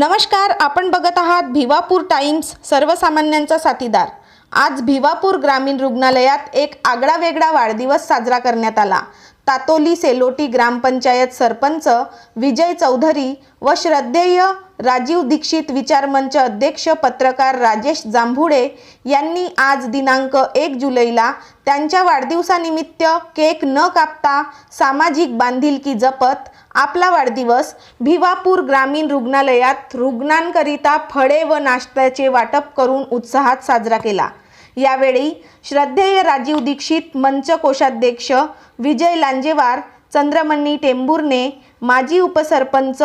नमस्कार आपण बघत आहात भिवापूर टाइम्स सर्वसामान्यांचा साथीदार. आज भिवापूर ग्रामीण रुग्णालयात एक आगळा वेगळा वाढदिवस साजरा करण्यात आला. तातोली सेलोटी ग्रामपंचायत सरपंच विजय चौधरी व श्रद्धेय राजीव दीक्षित विचारमंच अध्यक्ष पत्रकार राजेश जांभुडे यांनी आज दिनांक एक जुलैला त्यांच्या वाढदिवसानिमित्त केक न कापता सामाजिक बांधिलकी जपत आपला वाढदिवस भिवापूर ग्रामीण रुग्णालयात रुग्णांकरिता फळे व नाश्त्याचे वाटप करून उत्साहात साजरा केला. यावेळी श्रद्धेय राजीव दीक्षित मंच कोषाध्यक्ष विजय लांजेवार चंद्रमणी टेंभुर्णे माजी उपसरपंच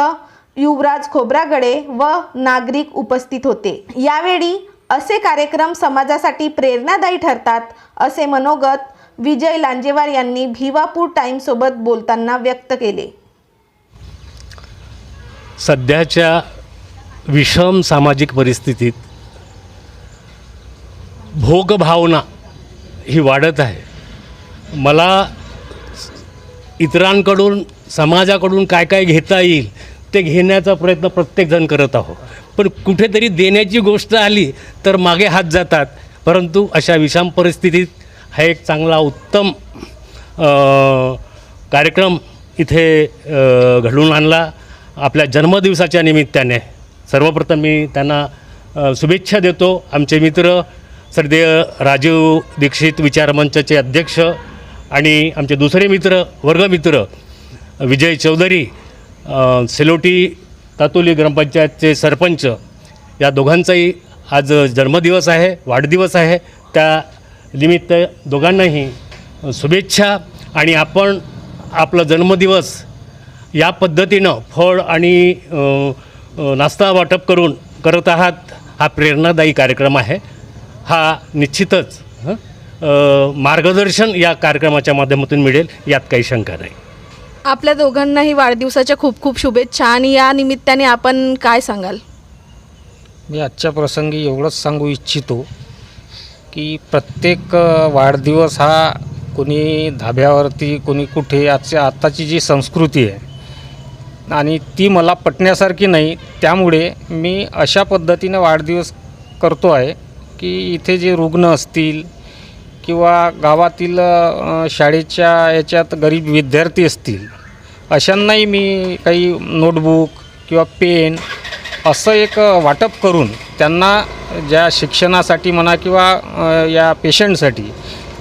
युवराज खोब्रागडे व नागरिक उपस्थित होते. यावेळी असे कार्यक्रम समाजासाठी प्रेरणादायी ठरतात असे मनोगत विजय लांजेवार यांनी भिवापूर टाईमसोबत बोलताना व्यक्त केले. सध्याच्या विषम सामाजिक परिस्थितीत भोगभावना ही वाढत आहे. मला इतरांकडून समाजाकडून काय काय घेता येईल ते घेण्याचा प्रयत्न प्रत्येकजण करत आहो पण कुठेतरी देण्याची गोष्ट आली तर मागे हात जातात. परंतु अशा विषम परिस्थितीत हा एक चांगला उत्तम कार्यक्रम इथे घडून घडवून आणला. आपल्या जन्मदिवसाच्या निमित्ताने सर्वप्रथम मी त्यांना शुभेच्छा देतो. आमचे मित्र श्रद्धेय राजीव दीक्षित विचारमंचचे अध्यक्ष आणि आमचे दुसरे मित्र वर्गमित्र विजय चौधरी सेलोटी तातोली ग्रामपंचायतचे सरपंच या दोघांचाही आज जन्मदिवस आहे वाढदिवस आहे. त्या निमित्त दोघांनाही शुभेच्छा आणि आपण आपला जन्मदिवस या पद्धतीनं फळ आणि नाश्ता वाटप करून करत आहात हा प्रेरणादायी कार्यक्रम आहे. हा निश्चितच हं, मार्गदर्शन या कार्यक्रमाच्या माध्यमातून मिळेल यात काही शंका नाही. आपल्या दोघांनाही वाढदिवसाच्या खूप खूप शुभेच्छा आणि या निमित्ताने आपण काय सांगाल? मी आजच्या प्रसंगी एवढंच सांगू इच्छितो की प्रत्येक वाढदिवस हा कोणी धाब्यावरती कोणी कुठे आजच्या आत्ताची जी संस्कृती आहे आणि ती मला पटण्यासारखी नाही त्यामुळे मी अशा पद्धतीने वाढदिवस करतो आहे की इथे जे रुग्ण असतील किंवा गावातील शाळेच्या याच्यात गरीब विद्यार्थी असतील अशांनाही मी काही नोटबुक किंवा पेन असं एक वाटप करून त्यांना ज्या शिक्षणासाठी म्हणा किंवा या पेशंटसाठी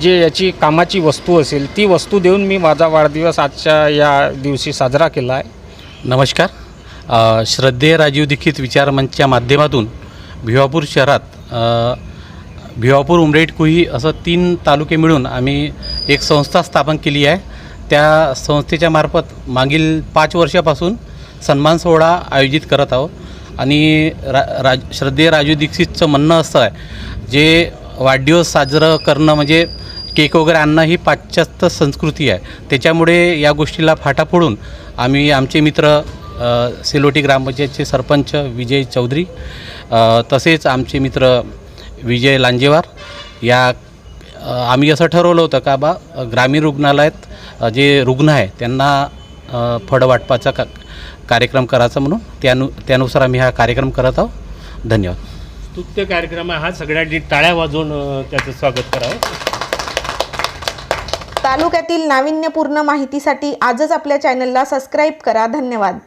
जे याची कामाची वस्तू असेल ती वस्तू देऊन मी माझा वाढदिवस आजच्या या दिवशी साजरा केला आहे. नमस्कार. श्रद्धेय राजीव दीक्षित विचारमंचच्या माध्यमातून भिवापूर शहरात भिवापूर उमरेड कुही असं तीन तालुके मिळून आम्ही एक संस्था स्थापन केली आहे. त्या संस्थेच्या मार्फत मागील पाच वर्षापासून सन्मान सोहळा आयोजित करत आहोत. आणि रा राज श्रद्धेय राजू दीक्षितचं म्हणणं असं आहे जे वाढदिवस साजरं करणं म्हणजे केक वगैरे आणणं ही पाश्चात्य संस्कृती आहे. त्याच्यामुळे या गोष्टीला फाटा फोडून आम्ही आमचे मित्र सिलोटी सेलोटी ग्रामपंचायतचे सरपंच विजय चौधरी तसेच आमचे मित्र विजय लांजेवार या आम्ही असं ठरवलं होतं का बा ग्रामीण रुग्णालयात जे रुग्ण आहे त्यांना अ, फळं वाटपाचा का कार्यक्रम करायचा म्हणून त्यानु त्यानुसार आम्ही हा कार्यक्रम करत आहोत. धन्यवाद. स्तुत्य कार्यक्रम आहे हा. सगळ्यांनी टाळ्या वाजवून त्याचं स्वागत करावं. तालुक्यातील नाविन्यपूर्ण माहितीसाठी आजच आपल्या चॅनलला सबस्क्राईब करा. धन्यवाद.